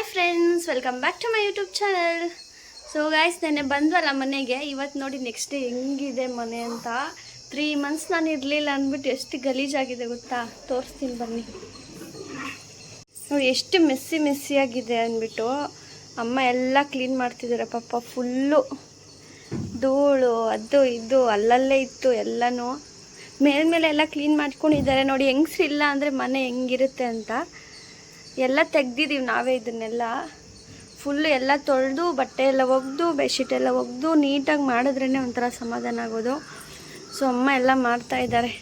Hi friends, welcome back to my YouTube channel. So guys ನೆನ್ನೆ ಬಂದ್ವಲ್ಲ ಮನೆಗೆ ಇವತ್ತು ನೋಡಿ ನೆಕ್ಸ್ಟ್ ಡೇ ಹೆಂಗಿದೆ ಮನೆ ಅಂತ. ತ್ರೀ ಮಂತ್ಸ್ ನಾನು ಇರಲಿಲ್ಲ ಅಂದ್ಬಿಟ್ಟು ಎಷ್ಟು ಗಲೀಜಾಗಿದೆ ಗೊತ್ತಾ? ತೋರಿಸ್ತೀನಿ ಬನ್ನಿ. ನೋಡಿ ಎಷ್ಟು ಮೆಸ್ಸಿ ಮೆಸ್ಸಿಯಾಗಿದೆ ಅಂದ್ಬಿಟ್ಟು ಅಮ್ಮ ಎಲ್ಲ ಕ್ಲೀನ್ ಮಾಡ್ತಿದ್ದಾರೆ ಪಾಪ ಫುಲ್ಲು ಧೂಳು, ಅದು ಇದು, ಅಲ್ಲಲ್ಲೇ ಇತ್ತು ಎಲ್ಲನೂ. ಮೇಲ್ಮೇಲೆ ಎಲ್ಲ ಕ್ಲೀನ್ ಮಾಡ್ಕೊಂಡಿದ್ದಾರೆ ನೋಡಿ ಹೆಂಗ್ಸ್ರಿಲ್ಲ ಅಂದರೆ ಮನೆ ಹೆಂಗಿರುತ್ತೆ ಅಂತ. ಎಲ್ಲ ತೆಗ್ದಿದ್ದೀವಿ ನಾವೇ ಇದನ್ನೆಲ್ಲ. ಫುಲ್ಲು ಎಲ್ಲ ತೊಳೆದು, ಬಟ್ಟೆ ಎಲ್ಲ ಒಗೆದು ಬೆಡ್ಶೀಟ್ ಎಲ್ಲ ಒಗೆದು, ನೀಟಾಗಿ ಮಾಡಿದ್ರೇ ಒಂಥರ ಸಮಾಧಾನ ಆಗೋದು. ಸೊ ಅಮ್ಮ ಎಲ್ಲ ಮಾಡ್ತಾ ಇದ್ದಾರೆ.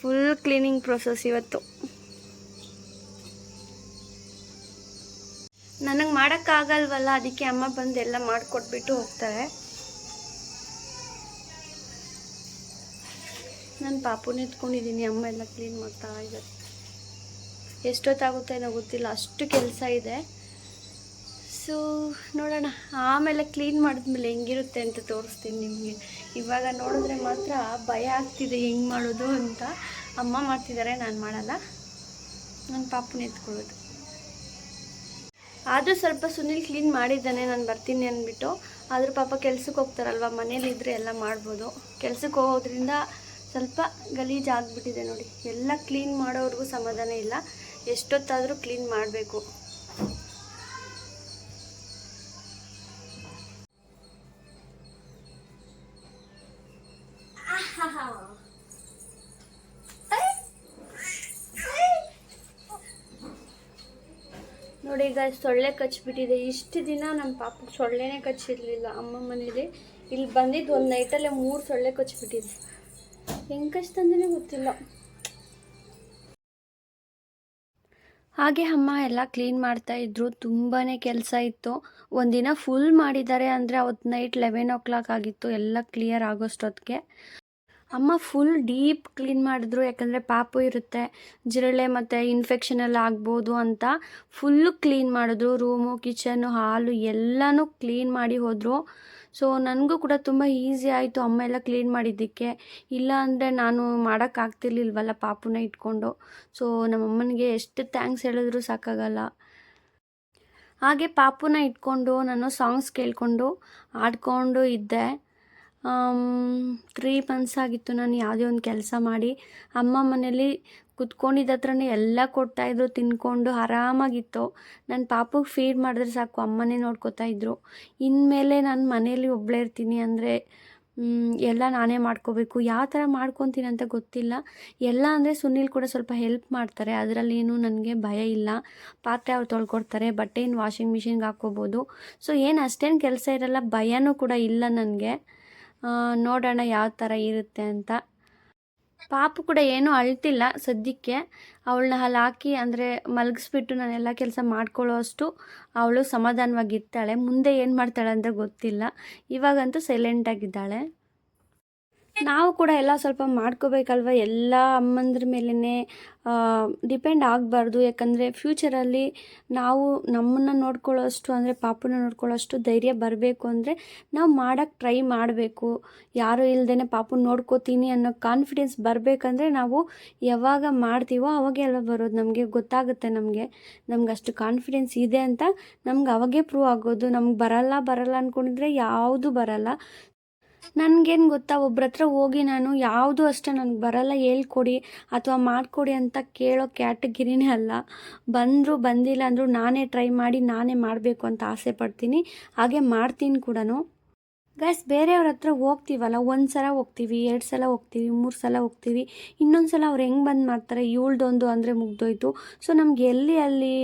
ಫುಲ್ ಕ್ಲೀನಿಂಗ್ ಪ್ರೊಸೆಸ್ ಇವತ್ತು. ನನಗೆ ಮಾಡೋಕ್ಕಾಗಲ್ವಲ್ಲ, ಅದಕ್ಕೆ ಅಮ್ಮ ಬಂದು ಎಲ್ಲ ಮಾಡಿಕೊಟ್ಬಿಟ್ಟು ಹೋಗ್ತಾರೆ. ನಾನು ಪಾಪು ನಿಂತ್ಕೊಂಡಿದ್ದೀನಿ ಅಮ್ಮ ಎಲ್ಲ ಕ್ಲೀನ್ ಮಾಡ್ತಾ ಇದ್ದಾರೆ. ಎಷ್ಟೊತ್ತಾಗುತ್ತೆ ಏನೋ ಗೊತ್ತಿಲ್ಲ, ಅಷ್ಟು ಕೆಲಸ ಇದೆ. ಸೊ ನೋಡೋಣ. ಆಮೇಲೆ ಕ್ಲೀನ್ ಮಾಡಿದ್ಮೇಲೆ ಹೆಂಗಿರುತ್ತೆ ಅಂತ ತೋರಿಸ್ತೀನಿ ನಿಮಗೆ. ಇವಾಗ ನೋಡಿದ್ರೆ ಮಾತ್ರ ಭಯ ಆಗ್ತಿದೆ, ಹೆಂಗೆ ಮಾಡೋದು ಅಂತ. ಅಮ್ಮ ಮಾಡ್ತಿದ್ದಾರೆ ನಾನು ಮಾಡಲ್ಲ. ನನ್ನ ಪಾಪನ ಎತ್ಕೊಳ್ಳೋದು. ಆದರೂ ಸ್ವಲ್ಪ ಸುನಿಲ್ ಕ್ಲೀನ್ ಮಾಡಿದ್ದಾನೆ, ನಾನು ಬರ್ತೀನಿ ಅಂದ್ಬಿಟ್ಟು ಆದರೂ ಪಾಪ ಕೆಲ್ಸಕ್ಕೆ ಹೋಗ್ತಾರಲ್ವ ಮನೇಲಿದ್ದರೆ ಎಲ್ಲ ಮಾಡ್ಬೋದು. ಕೆಲ್ಸಕ್ಕೆ ಹೋಗೋದ್ರಿಂದ ಸ್ವಲ್ಪ ಗಲೀಜಾಗ್ಬಿಟ್ಟಿದೆ ನೋಡಿ. ಎಲ್ಲ ಕ್ಲೀನ್ ಮಾಡೋವ್ರಿಗೂ ಸಮಾಧಾನ ಇಲ್ಲ. ಎಷ್ಟೊತ್ತಾದರೂ ಕ್ಲೀನ್ ಮಾಡಬೇಕು. ನೋಡಿ ಈಗ ಸೊಳ್ಳೆ ಕಚ್ಚಿಬಿಟ್ಟಿದೆ ಇಷ್ಟು ದಿನ ನಮ್ಮ ಪಾಪ ಸೊಳ್ಳೆನೇ ಕಚ್ಚಿರಲಿಲ್ಲ ಅಮ್ಮ ಮನೇಲಿ ಇಲ್ಲಿ ಬಂದಿದ್ದು ಒಂದು ನೈಟಲ್ಲೇ ಮೂರು ಸೊಳ್ಳೆ ಕಚ್ಚಿಬಿಟ್ಟಿದೆ ಹೆಂಗೆ ಕಚ್ತಂದೇ ಗೊತ್ತಿಲ್ಲ. ಹಾಗೆ ಅಮ್ಮ ಎಲ್ಲ ಕ್ಲೀನ್ ಮಾಡ್ತಾ ಇದ್ರು. ತುಂಬಾ ಕೆಲಸ ಇತ್ತು. ಒಂದಿನ ಫುಲ್ ಮಾಡಿದ್ದಾರೆ ಅಂದರೆ ಅವತ್ತು ನೈಟ್ ಲೆವೆನ್ ಓ ಕ್ಲಾಕ್ ಆಗಿತ್ತು. ಎಲ್ಲ ಕ್ಲಿಯರ್ ಆಗೋಷ್ಟೊತ್ತಿಗೆ ಅಮ್ಮ ಫುಲ್ ಡೀಪ್ ಕ್ಲೀನ್ ಮಾಡಿದ್ರು. ಯಾಕಂದರೆ ಪಾಪು ಇರುತ್ತೆ. ಜಿರಳೆ ಮತ್ತು ಇನ್ಫೆಕ್ಷನ್ ಎಲ್ಲ ಆಗ್ಬೋದು ಅಂತ ಫುಲ್ಲು ಕ್ಲೀನ್ ಮಾಡಿದ್ರು. ರೂಮು ಕಿಚನ್ನು ಹಾಲು ಎಲ್ಲನೂ ಕ್ಲೀನ್ ಮಾಡಿ ಹೋದರು. ಸೊ ನನಗೂ ಕೂಡ ತುಂಬ ಈಸಿ ಆಯಿತು ಅಮ್ಮ ಎಲ್ಲ ಕ್ಲೀನ್ ಮಾಡಿದ್ದಕ್ಕೆ. ಇಲ್ಲ ಅಂದರೆ ನಾನು ಮಾಡೋಕ್ಕಾಗ್ತಿರ್ಲಿಲ್ವಲ್ಲ ಪಾಪುನ ಇಟ್ಕೊಂಡು. ಸೊ ನಮ್ಮಮ್ಮನಿಗೆ ಎಷ್ಟು ಥ್ಯಾಂಕ್ಸ್ ಹೇಳಿದ್ರು ಸಾಕಾಗಲ್ಲ. ಹಾಗೆ ಪಾಪುನ ಇಟ್ಕೊಂಡು ನಾನು ಸಾಂಗ್ಸ್ ಕೇಳಿಕೊಂಡು ಆಡ್ಕೊಂಡು ಇದ್ದೆ. ತ್ರೀ ಮಂತ್ಸ್ ಆಗಿತ್ತು ನಾನು ಯಾವುದೇ ಒಂದು ಕೆಲಸ ಮಾಡಿ ಅಮ್ಮ ಮನೇಲಿ ಕುತ್ಕೊಂಡಿದ್ದ ಹತ್ರನೇ ಎಲ್ಲ ಕೊಡ್ತಾಯಿದ್ರು ತಿನ್ಕೊಂಡು ಆರಾಮಾಗಿತ್ತು. ನನ್ನ ಪಾಪಗೆ ಫೀಡ್ ಮಾಡಿದ್ರೆ ಸಾಕು, ಅಮ್ಮನೇ ನೋಡ್ಕೋತಾ ಇದ್ರು. ಇನ್ಮೇಲೆ ನಾನು ಮನೇಲಿ ಒಬ್ಬಳೇ ಇರ್ತೀನಿ ಅಂದರೆ ಎಲ್ಲ ನಾನೇ ಮಾಡ್ಕೋಬೇಕು. ಯಾವ ಥರ ಮಾಡ್ಕೊತೀನಿ ಅಂತ ಗೊತ್ತಿಲ್ಲ. ಎಲ್ಲ ಅಂದರೆ ಸುನೀಲ್ ಕೂಡ ಸ್ವಲ್ಪ ಹೆಲ್ಪ್ ಮಾಡ್ತಾರೆ. ಅದರಲ್ಲೇನು ನನಗೆ ಭಯ ಇಲ್ಲ. ಪಾತ್ರೆ ಅವ್ರು ತೊಳ್ಕೊಡ್ತಾರೆ, ಬಟ್ಟೆನ ವಾಷಿಂಗ್ ಮಿಷಿನ್ಗೆ ಹಾಕ್ಕೋಬೋದು. ಸೊ ಏನು ಅಷ್ಟೇನು ಕೆಲಸ ಇರಲ್ಲ, ಭಯನೂ ಕೂಡ ಇಲ್ಲ ನನಗೆ. ನೋಡೋಣ ಯಾವ ಥರ ಇರುತ್ತೆ ಅಂತ. ಪಾಪು ಕೂಡ ಏನೂ ಅಳ್ತಿಲ್ಲ ಸದ್ಯಕ್ಕೆ. ಅವಳನ್ನ ಅಲ್ಲಿ ಹಾಕಿ ಅಂದರೆ ಮಲಗಿಸ್ಬಿಟ್ಟು ನಾನೆಲ್ಲ ಕೆಲಸ ಮಾಡ್ಕೊಳ್ಳೋ ಅಷ್ಟು ಅವಳು ಸಮಾಧಾನವಾಗಿರ್ತಾಳೆ. ಮುಂದೆ ಏನು ಮಾಡ್ತಾಳೆ ಅಂತ ಗೊತ್ತಿಲ್ಲ. ಇವಾಗಂತೂ ಸೈಲೆಂಟಾಗಿದ್ದಾಳೆ ನಾವು ಕೂಡ ಎಲ್ಲ ಸ್ವಲ್ಪ ಮಾಡ್ಕೋಬೇಕಲ್ವ? ಎಲ್ಲ ಅಮ್ಮಂದ್ರ ಮೇಲೇ ಡಿಪೆಂಡ್ ಆಗಬಾರ್ದು. ಯಾಕಂದರೆ ಫ್ಯೂಚರಲ್ಲಿ ನಾವು ನಮ್ಮನ್ನು ನೋಡ್ಕೊಳ್ಳೋಷ್ಟು ಅಂದರೆ ಪಾಪುನ ನೋಡ್ಕೊಳ್ಳೋಷ್ಟು ಧೈರ್ಯ ಬರಬೇಕು ಅಂದರೆ ನಾವು ಮಾಡೋಕ್ಕೆ ಟ್ರೈ ಮಾಡಬೇಕು. ಯಾರು ಇಲ್ಲದೇ ಪಾಪುನ ನೋಡ್ಕೋತೀನಿ ಅನ್ನೋ ಕಾನ್ಫಿಡೆನ್ಸ್ ಬರಬೇಕಂದ್ರೆ ನಾವು ಯಾವಾಗ ಮಾಡ್ತೀವೋ ಅವಾಗೆ ಅಲ್ವ ಬರೋದು. ನಮಗೆ ಗೊತ್ತಾಗುತ್ತೆ ನಮಗೆ. ನಮ್ಗೆ ಅಷ್ಟು ಕಾನ್ಫಿಡೆನ್ಸ್ ಇದೆ ಅಂತ ನಮ್ಗೆ ಅವಾಗೇ ಪ್ರೂವ್ ಆಗೋದು. ನಮ್ಗೆ ಬರಲ್ಲ ಬರಲ್ಲ ಅಂದ್ಕೊಂಡಿದ್ರೆ ಯಾವುದು ಬರಲ್ಲ. ನನಗೇನು ಗೊತ್ತಾ ಒಬ್ರ ಹತ್ರ ಹೋಗಿ ನಾನು ಯಾವುದು ಅಷ್ಟೇ ನನಗೆ ಬರಲ್ಲ, ಹೇಳ್ಕೊಡಿ ಅಥವಾ ಮಾಡಿಕೊಡಿ ಅಂತ ಕೇಳೋ ಕ್ಯಾಟಗಿರಿನೇ ಅಲ್ಲ. ಬಂದರೂ ಬಂದಿಲ್ಲ ಅಂದರೂ ನಾನೇ ಟ್ರೈ ಮಾಡಿ ನಾನೇ ಮಾಡಬೇಕು ಅಂತ ಆಸೆ ಪಡ್ತೀನಿ. ಹಾಗೆ ಮಾಡ್ತೀನಿ ಕೂಡ ಗೈಸ್ ಬೇರೆಯವ್ರ ಹತ್ರ ಹೋಗ್ತೀವಲ್ಲ ಒಂದು ಸಲ ಹೋಗ್ತೀವಿ ಎರಡು ಸಲ ಹೋಗ್ತೀವಿ ಮೂರು ಸಲ ಹೋಗ್ತೀವಿ ಇನ್ನೊಂದು ಸಲ ಅವ್ರು ಹೆಂಗೆ ಬಂದು ಮಾಡ್ತಾರೆ, ಇವಳ್ದೊಂದು ಅಂದರೆ ಮುಗ್ದೋಯ್ತು. ಸೊ ನಮ್ಗೆ ಎಲ್ಲಿ ಅಲ್ಲಿ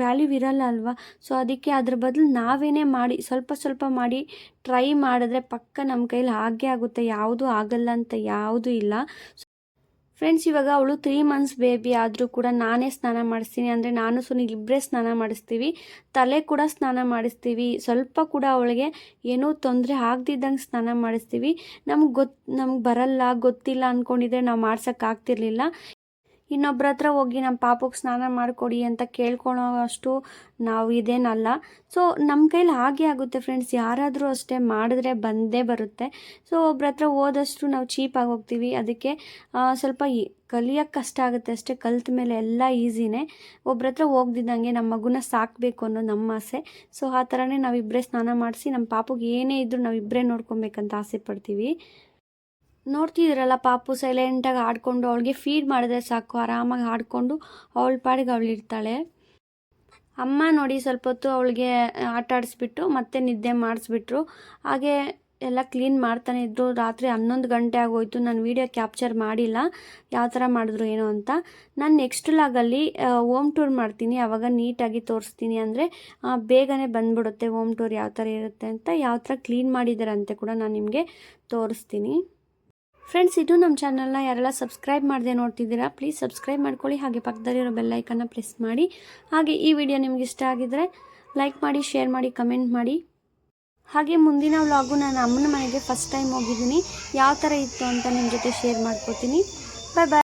ವ್ಯಾಲ್ಯೂ ಇರಲ್ಲ ಅಲ್ವಾ? ಸೊ ಅದಕ್ಕೆ ಅದ್ರ ಬದಲು ನಾವೇನೇ ಮಾಡಿ, ಸ್ವಲ್ಪ ಸ್ವಲ್ಪ ಮಾಡಿ ಟ್ರೈ ಮಾಡಿದ್ರೆ ಪಕ್ಕ ನಮ್ಮ ಕೈಲಿ ಹಾಗೆ ಆಗುತ್ತೆ. ಯಾವುದೂ ಆಗಲ್ಲ ಅಂತ ಯಾವುದೂ ಇಲ್ಲ. ಫ್ರೆಂಡ್ಸ್ ಇವಾಗ ಅವಳು ತ್ರೀ ಮಂತ್ಸ್ ಬೇಬಿ ಆದರೂ ಕೂಡ ನಾನೇ ಸ್ನಾನ ಮಾಡಿಸ್ತೀನಿ. ಅಂದರೆ ನಾನು ಸುನಿ ಇಬ್ಬರೇ ಸ್ನಾನ ಮಾಡಿಸ್ತೀವಿ. ತಲೆ ಕೂಡ ಸ್ನಾನ ಮಾಡಿಸ್ತೀವಿ. ಸ್ವಲ್ಪ ಕೂಡ ಅವಳಿಗೆ ಏನೂ ತೊಂದರೆ ಆಗದಿದ್ದಂಗೆ ಸ್ನಾನ ಮಾಡಿಸ್ತೀವಿ. ನಮ್ಗೆ ಗೊತ್ತು ನಮ್ಗೆ ಬರಲ್ಲ, ಗೊತ್ತಿಲ್ಲ ಅಂದ್ಕೊಂಡಿದ್ರೆ ನಾವು ಮಾಡ್ಸೋಕ್ಕಾಗ್ತಿರ್ಲಿಲ್ಲ ಇನ್ನೊಬ್ರ ಹತ್ರ ಹೋಗಿ ನಮ್ಮ ಪಾಪಕ್ಕೆ ಸ್ನಾನ ಮಾಡಿಕೊಡಿ ಅಂತ ಕೇಳ್ಕೊಳೋ ಅಷ್ಟು ನಾವು ಇದೇನಲ್ಲ. ಸೊ ನಮ್ಮ ಕೈಲಿ ಹಾಗೆ ಆಗುತ್ತೆ ಫ್ರೆಂಡ್ಸ್ ಯಾರಾದರೂ ಅಷ್ಟೇ ಮಾಡಿದ್ರೆ ಬಂದೇ ಬರುತ್ತೆ. ಸೊ ಒಬ್ರ ಹತ್ರ ಹೋದಷ್ಟು ನಾವು ಚೀಪಾಗಿ ಹೋಗ್ತೀವಿ. ಅದಕ್ಕೆ ಸ್ವಲ್ಪ ಕಲಿಯೋಕ್ಕೆ ಕಷ್ಟ ಆಗುತ್ತೆ ಅಷ್ಟೇ. ಕಲ್ತ ಮೇಲೆ ಎಲ್ಲ ಈಸಿನೇ. ಒಬ್ರ ಹತ್ರ ಹೋಗ್ದಿದ್ದಂಗೆ ನಮ್ಮ ಮಗುನ ಸಾಕಬೇಕು ಅನ್ನೋ ನಮ್ಮ ಆಸೆ. ಸೊ ಆ ಥರನೇ ನಾವಿಬ್ಬರೇ ಸ್ನಾನ ಮಾಡಿಸಿ ನಮ್ಮ ಪಾಪಗೆ ಏನೇ ಇದ್ದರೂ ನಾವಿಬ್ಬರೇ ನೋಡ್ಕೊಬೇಕಂತ ಆಸೆ ಪಡ್ತೀವಿ. ನೋಡ್ತಿದ್ದೀರಲ್ಲ ಪಾಪು ಸೈಲೆಂಟಾಗಿ ಆಡ್ಕೊಂಡು ಅವಳಿಗೆ ಫೀಡ್ ಮಾಡಿದ್ರೆ ಸಾಕು, ಆರಾಮಾಗಿ ಆಡ್ಕೊಂಡು ಅವಳ ಪಾಡಿಗೆ ಅವಳಿರ್ತಾಳೆ ಅಮ್ಮ ನೋಡಿ ಸ್ವಲ್ಪ ಹೊತ್ತು ಅವಳಿಗೆ ಆಟ ಆಡಿಸ್ಬಿಟ್ಟು ಮತ್ತೆ ನಿದ್ದೆ ಮಾಡಿಸ್ಬಿಟ್ರು. ಹಾಗೆ ಎಲ್ಲ ಕ್ಲೀನ್ ಮಾಡ್ತಾನೆ ಇದ್ದರು ರಾತ್ರಿ ಹನ್ನೊಂದು ಗಂಟೆ ಆಗೋಯ್ತು. ನಾನು ವೀಡಿಯೋ ಕ್ಯಾಪ್ಚರ್ ಮಾಡಿಲ್ಲ. ಯಾವ ಥರ ಮಾಡಿದ್ರು ಏನೋ ಅಂತ. ನಾನು ನೆಕ್ಸ್ಟ್ ಲಾಗಲ್ಲಿ ಓಮ್ ಟೂರ್ ಮಾಡ್ತೀನಿ. ಆವಾಗ ನೀಟಾಗಿ ತೋರಿಸ್ತೀನಿ ಅಂದರೆ ಬೇಗನೆ ಬಂದ್ಬಿಡುತ್ತೆ ಓಮ್ ಟೂರ್ ಯಾವ ಥರ ಇರುತ್ತೆ ಅಂತ. ಯಾವ ಥರ ಕ್ಲೀನ್ ಮಾಡಿದ್ದಾರೆ ಅಂತ ಕೂಡ ನಾನು ನಿಮಗೆ ತೋರಿಸ್ತೀನಿ. ಫ್ರೆಂಡ್ಸ್ ಇದು ನಮ್ಮ ಚಾನಲ್ನ ಯಾರೆಲ್ಲ ಸಬ್ಸ್ಕ್ರೈಬ್ ಮಾಡದೆ ನೋಡ್ತಿದ್ದೀರಾ ಪ್ಲೀಸ್ ಸಬ್ಸ್ಕ್ರೈಬ್ ಮಾಡ್ಕೊಳ್ಳಿ. ಹಾಗೆ ಪಕ್ಕದಲ್ಲಿರೋ ಬೆಲ್ಲೈಕನ್ನ ಪ್ರೆಸ್ ಮಾಡಿ. ಹಾಗೆ ಈ ವಿಡಿಯೋ ನಿಮ್ಗೆ ಇಷ್ಟ ಆಗಿದ್ರೆ ಲೈಕ್ ಮಾಡಿ ಶೇರ್ ಮಾಡಿ ಕಮೆಂಟ್ ಮಾಡಿ. ಹಾಗೆ ಮುಂದಿನ ವ್ಲಾಗು ನಾನು ಅಮ್ಮನ ಮನೆಗೆ ಫಸ್ಟ್ ಟೈಮ್ ಹೋಗಿದ್ದೀನಿ. ಯಾವ ಥರ ಇತ್ತು ಅಂತ ನಿಮ್ಮ ಜೊತೆ ಶೇರ್ ಮಾಡ್ಕೋತೀನಿ. ಬಾಯ್ ಬಾಯ್